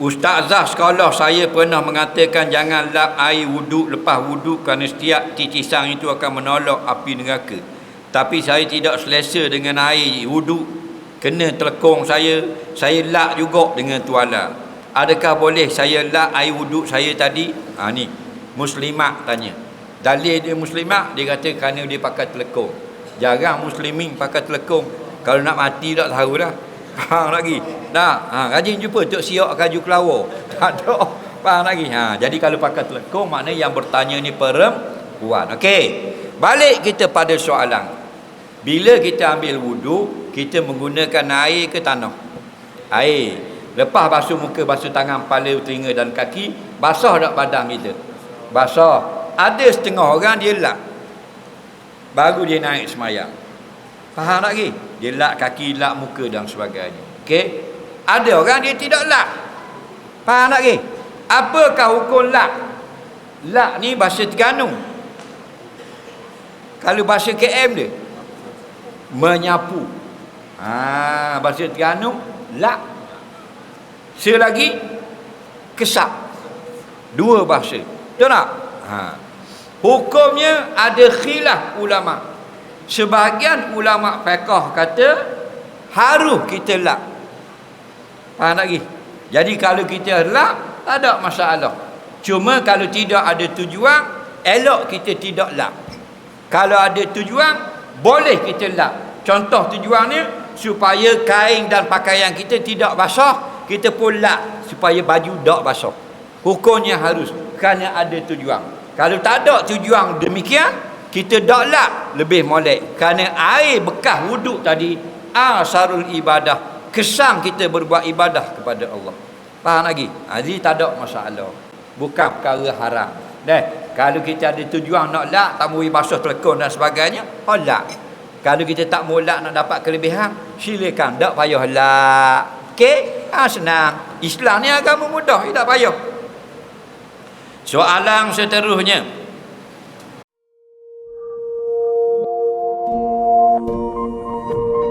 Ustazah sekolah saya pernah mengatakan jangan lap air wuduk lepas wuduk kerana setiap titisan itu akan menolak api neraka. Tapi saya tidak selesa dengan air wuduk. Kena telekong saya, saya lap juga dengan tuala. Adakah boleh saya lap air wuduk saya tadi? Ha ni, muslimat tanya. Dalil dia muslimat, dia kata kerana dia pakai telekong. Jarang muslimin pakai telekong. Kalau nak mati tak tahulah. Faham lagi? Dah. Ha, rajin jumpa Tok Siok kaju kelawar. Tak ada. Faham lagi? Ha, jadi kalau pakai telekong makna yang bertanya ni perempuan. Okey. Balik kita pada soalan. Bila kita ambil wudu, kita menggunakan air ke tanah? Air. Lepas basuh muka, basuh tangan, kepala, telinga dan kaki, basah tak badan kita? Basah. Ada setengah orang dia lap. Baru dia naik semayang. Faham tak lagi? Dia lap kaki, lap muka dan sebagainya. Okey? Ada orang dia tidak lap. Faham tak lagi? Apakah hukum lap? Lap ni bahasa Terengganu. Kalau bahasa KM dia menyapu. Ha, bahasa Terengganu lap. Selagi kesap. Dua bahasa. Betul tak? Ha. Hukumnya ada khilaf ulama' Sebahagian ulama fiqh kata harus kita lap. Faham lagi? Jadi kalau kita lap tak ada masalah. Cuma kalau tidak ada tujuan elok kita tidak lap. Kalau ada tujuan boleh kita lap. Contoh tujuannya supaya kain dan pakaian kita tidak basah, kita pun lap supaya baju tak basah. Hukumnya harus kerana ada tujuan. Kalau tak ada tujuan demikian, kita dak lap lebih molek. Kerana air bekas wuduk tadi asarul ibadah kesan kita berbuat ibadah kepada Allah. Faham lagi? Aziz tak ada masalah. Bukan perkara haram. Deh kalau kita ada tujuan nak lak tak mau basuh telekon dan sebagainya holak kalau kita tak mau lak nak dapat kelebihan silakan. Tak payah lak. Okey? Ha, senang. Islam ni agama mudah tak payah. Soalan seterusnya thank you